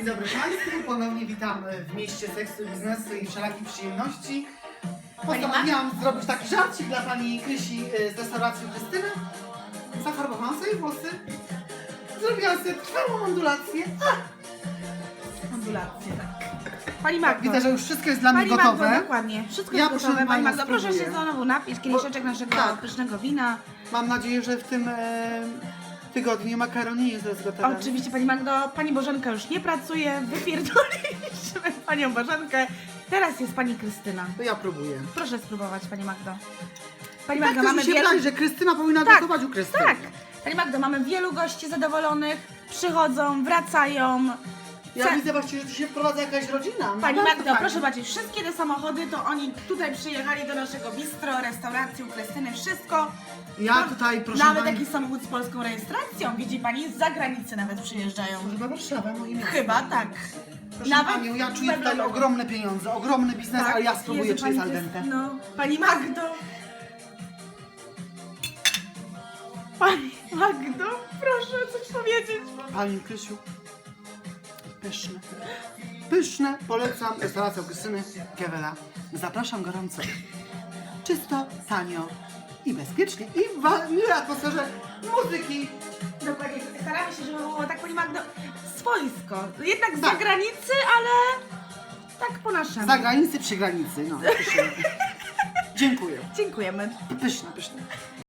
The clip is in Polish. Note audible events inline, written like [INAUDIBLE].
Dzień dobry Państwu, ponownie witam w mieście seksu, biznesu i wszelakich przyjemności. Postanowiłam zrobić taki żarcik dla Pani Krysi e, z restauracji Krystyny. Zafarbowałam sobie włosy, zrobiłam sobie trwałą ondulację. Ondulacje, tak. Pani Magdo. Widzę, że już wszystko jest dla mnie Pani Magdo, gotowe. dokładnie. Wszystko Ja jest gotowe. Pani Magdo, proszę się znowu napić kieliszeczek naszego tak. pysznego wina. Mam nadzieję, że w tym e, tygodniu makaroni nie jest gotowe. Oczywiście Pani Magdo, Pani Bożenka już nie pracuje, wypierdoliliśmy [LAUGHS] Panią Bożenkę. Teraz jest Pani Krystyna. To ja próbuję. Proszę spróbować Pani Magdo. Pani Tak Magdo, też mamy się wielu... wydaje, że Krystyna powinna Tak, gotować u Krystyny. Tak. Pani Magdo, mamy wielu gości zadowolonych, przychodzą, wracają. Ja Ca- widzę właśnie, że tu się wprowadza jakaś rodzina. No Pani bardzo Magdo, fajnie. proszę zobaczyć, wszystkie te samochody, to oni tutaj przyjechali do naszego bistro, restauracji u Krystyny, wszystko. Ja No, tutaj, proszę Nawet pani... jakiś samochód z polską rejestracją, widzi Pani, z zagranicy nawet przyjeżdżają. Chyba Warszawa, moje miasto. Chyba tak. Proszę Nawet Panią, ja czuję tutaj Elblągu. ogromne pieniądze, ogromny biznes, ale ja spróbuję, Tak, Jezu, czy jest pani dente. No, Pani Magdo. Pani Magdo, proszę coś powiedzieć. Pani Krysiu, pyszne. Pyszne, polecam restaurację Krystyny Kewela. Zapraszam gorąco. Czysto, tanio i bezpiecznie i w miłej atmosferze muzyki. Dokładnie, staramy się, żeby było tak Magdo swojsko. Jednak z Tak. zagranicy, ale tak po naszemu. Za granicy, przy granicy, no. Pyszne. [LAUGHS] Dziękuję. Dziękujemy. Pyszne, pyszne.